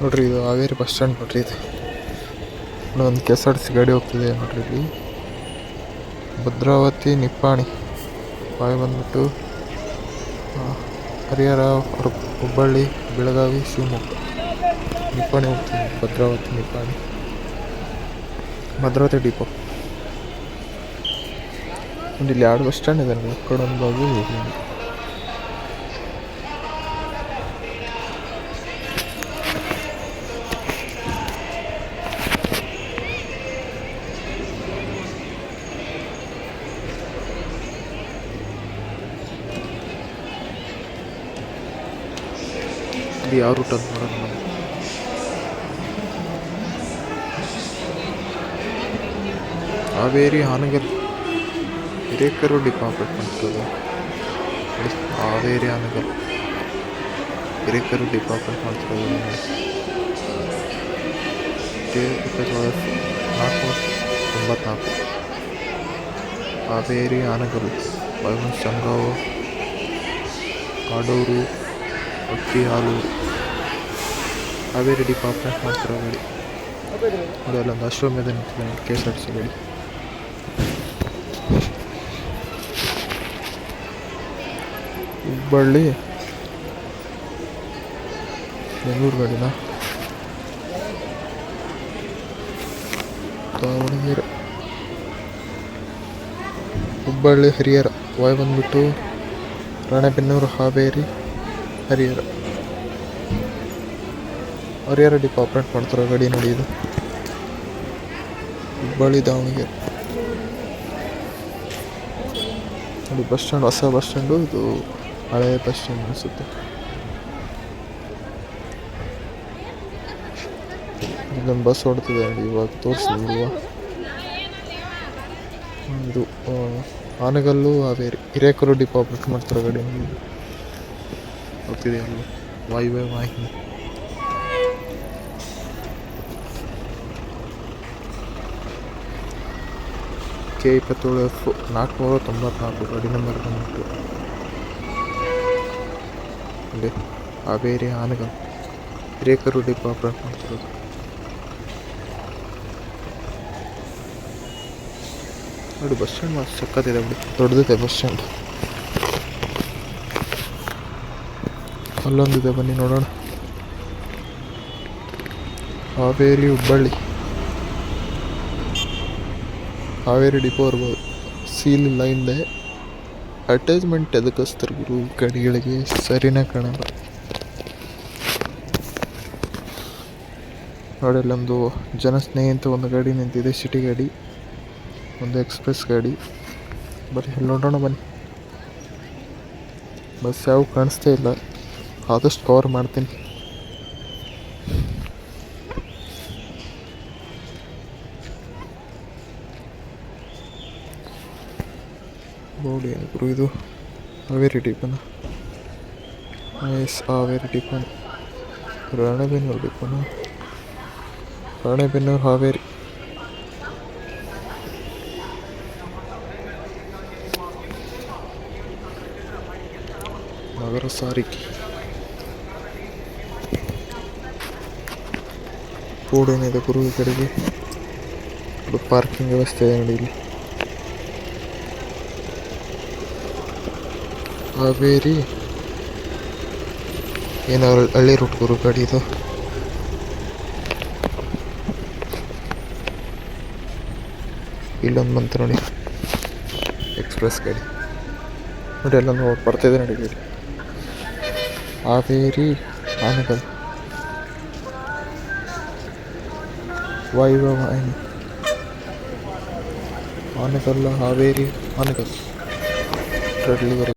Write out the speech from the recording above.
ನೋಡ್ರಿ, ಇದು Haveri bus stand ನೋಡ್ರಿ ಇದು. ಒಂದು ಕೆ ಆರ್ ಸಿ ಗಾಡಿ ಹೋಗ್ತಿದೆ ನೋಡ್ರಿ ಇಲ್ಲಿ. ಭದ್ರಾವತಿ, ನಿಪ್ಪಾಣಿ ಬಾಯಿ ಬಂದ್ಬಿಟ್ಟು ಹರಿಹರ ಹುಬ್ಬಳ್ಳಿ, ಬೆಳಗಾವಿ, ಶಿವಮೊಗ್ಗ. ನಿಪ್ಪಾಣಿ ಹೋಗ್ತೀನಿ, ಭದ್ರಾವತಿ, ನಿಪ್ಪಾಣಿ. ಭದ್ರಾವತಿ ಡಿಪೋ. ಇಲ್ಲಿ ಎರಡು ಬಸ್ ಸ್ಟ್ಯಾಂಡ್ ಇದೆ ಕಡೆ ಒಂದು ಬಾಜು ಇದು ಯಾವ ರೂಟ್ ಅಂತ ನೋಡೋಣ ನಾವು ಹಾವೇರಿ ಹಾನಗಲ್ ಹಿರೇಕರು ಡಿಪಾರ್ಟ್ಮೆಂಟ್ ಅದು ನೋಡಿ, ಹಾವೇರಿ ಹಾನಗಲ್ ಹಿರೇಕರು ಡಿಪಾರ್ಟ್ಮೆಂಟ್ ಮಾಡ್ತಿರೋದು ನೋಡಿ. ಕೆ ಇಪ್ಪತ್ತೊಳಗೆ ನಾಲ್ಕು ತೊಂಬತ್ನಾಲ್ಕು ಹಾವೇರಿ ಹಾನಗಲ್ ಬೈಮನ್ ಸಂಗಾವು ಕಾಡೂರು ಅಕ್ಕಿ, ಹಾಲು. ಅವೇ ರೆಡಿ ಪಾಪ ಮಾತ್ರ ಗಾಡಿ ನೋಡಿ ಅಲ್ಲೊಂದು ಅಶ್ವಮೇಧ ನಿಂತಿದೆ K S R Hubballi. Bengaluru ಗಾಡಿನ? ದಾವಣಗೆರೆ. ಹುಬ್ಬಳ್ಳಿ, ಹರಿಹರ. ವಾಯ್ ಬಂದ್ಬಿಟ್ಟು ರಾಣೆಬೆನ್ನೂರು, ಹಾವೇರಿ. ಹರಿಹರ. ಹರಿಹರ ಡಿಪೋ ಆಪ್ರೇಟ್ ಮಾಡ್ತಾರೆ ಗಾಡಿ ನೋಡಿ ಇದು. ಹುಬ್ಬಳ್ಳಿ, ದಾವಣಗೆರೆ. ನೋಡಿ ಬಸ್ ಸ್ಟ್ಯಾಂಡ್, ಹೊಸ ಬಸ್ ಸ್ಟ್ಯಾಂಡು. ಇದು ಹಳೆ ಬಸ್ ಸ್ಟ್ಯಾಂಡ್ ಅನಿಸುತ್ತೆ. ಇಲ್ಲೊಂದು ಬಸ್ ಹೊಡ್ತಿದೆ ನೋಡಿ, ಇವಾಗ ತೋರಿಸಿಲ್ವಾ ಇದು ಆನೆಗಲ್ಲು ಅವೇರಿ ಹಿರೇಕರು ಡಿಪಾರ್ಟ್ಮೆಂಟ್ ಮಾಡ್ತಾರೆ ಗಾಡಿ ವೈ ವಾಹಿನಿ ಕೆ ಇಪ್ಪತ್ತೇಳು ಎಫ್ ನಾಲ್ಕುನೂರ ತೊಂಬತ್ನಾಲ್ಕು ಗಾಡಿ ನಂಬರ್ ಬಂದ್ಬಿಟ್ಟು. ಬೇರೆ ಹಾವೇರಿ ಆನಗಲ್ ಹಿರೇಕರು ಡಿಪಾರ್ಟ್ಮೆಂಟ್ ಮಾಡ್ತಿರೋದು. ನೋಡಿ, ಬಸ್ ಸ್ಟ್ಯಾಂಡ್ ಮಸ್ತ್ ಸಕ್ಕತ್ತಿದೆ ಬಿಡಿ. ದೊಡ್ಡದಿದೆ ಬಸ್ ಸ್ಟ್ಯಾಂಡ್. ಅಲ್ಲೊಂದಿದೆ, ಬನ್ನಿ ನೋಡೋಣ. ಹಾವೇರಿ ಹುಬ್ಬಳ್ಳಿ. ಹಾವೇರಿ ಡಿಪೋ ಇರ್ಬೋದು. ಸೀಲ್ ಇಲ್ಲ ಹಿಂದೆ. ಅಟ್ಯಾಚ್ಮೆಂಟ್ ಎದಕ್ಕೆ ಹಚ್ತಾರೆ ಗುರು ಗಾಡಿಗಳಿಗೆ? ಸರಿನೇ ಕಾಣಲ್ಲ ನೋಡಿ, ಅಲ್ಲೊಂದು ಜನ ಸ್ನೇಹಿತ ಒಂದು ಗಾಡಿ ನಿಂತಿದೆ ಸಿಟಿ ಗಾಡಿ. ಒಂದು ಎಕ್ಸ್ಪ್ರೆಸ್ ಗಾಡಿ. ಬರೀ ನೋಡೋಣ ಬನ್ನಿ. ಬಸ್ ಯಾವ ಕಾಣಿಸ್ತಾ ಇಲ್ಲ. ಆದಷ್ಟು ಕವರ್ ಮಾಡ್ತೀನಿ. ನೋಡಿ ಗುರು, ಇದು ಹಾವೇರಿ ಟಿಪ್ಪನ ಎಸ್, ಹಾವೇರಿ ಟಿಪನ್ ರಾಣೆಬೆನ್ನೂರು ಟಿಪ್ಪನ ರಾಣೆಬೆನ್ನೂರು, ಹಾವೇರಿ. ನಗರ ಸಾರಿಗೆ. ಬೋರ್ಡ್ ಏನಿದೆ ಗುರು ಈ ಕಡೆಗೆ? ಪಾರ್ಕಿಂಗ್ ವ್ಯವಸ್ಥೆ ಇದೆ ನೋಡಿ ಇಲ್ಲಿ. ಹಾವೇರಿ. ಏನೋ ಹಳ್ಳಿ ರೂಟ್ ಗುರು ಗಾಡಿ ಇದು. ಇಲ್ಲೊಂದು ಬಂತು ನೋಡಿ. ಎಕ್ಸ್ಪ್ರೆಸ್ ಗಾಡಿ. ನೋಡಿ ಎಲ್ಲ ಬರ್ತಿದೆ ನೋಡಿ ಹಾವೇರಿ ಆನಗಲ್ ವಾಯುವ್ಯ ವಾಹಿನಿ ಆನಗಲ್ಲ ಹಾವೇರಿ ಆನಗಲ್ ರೆಡ್ಲಿ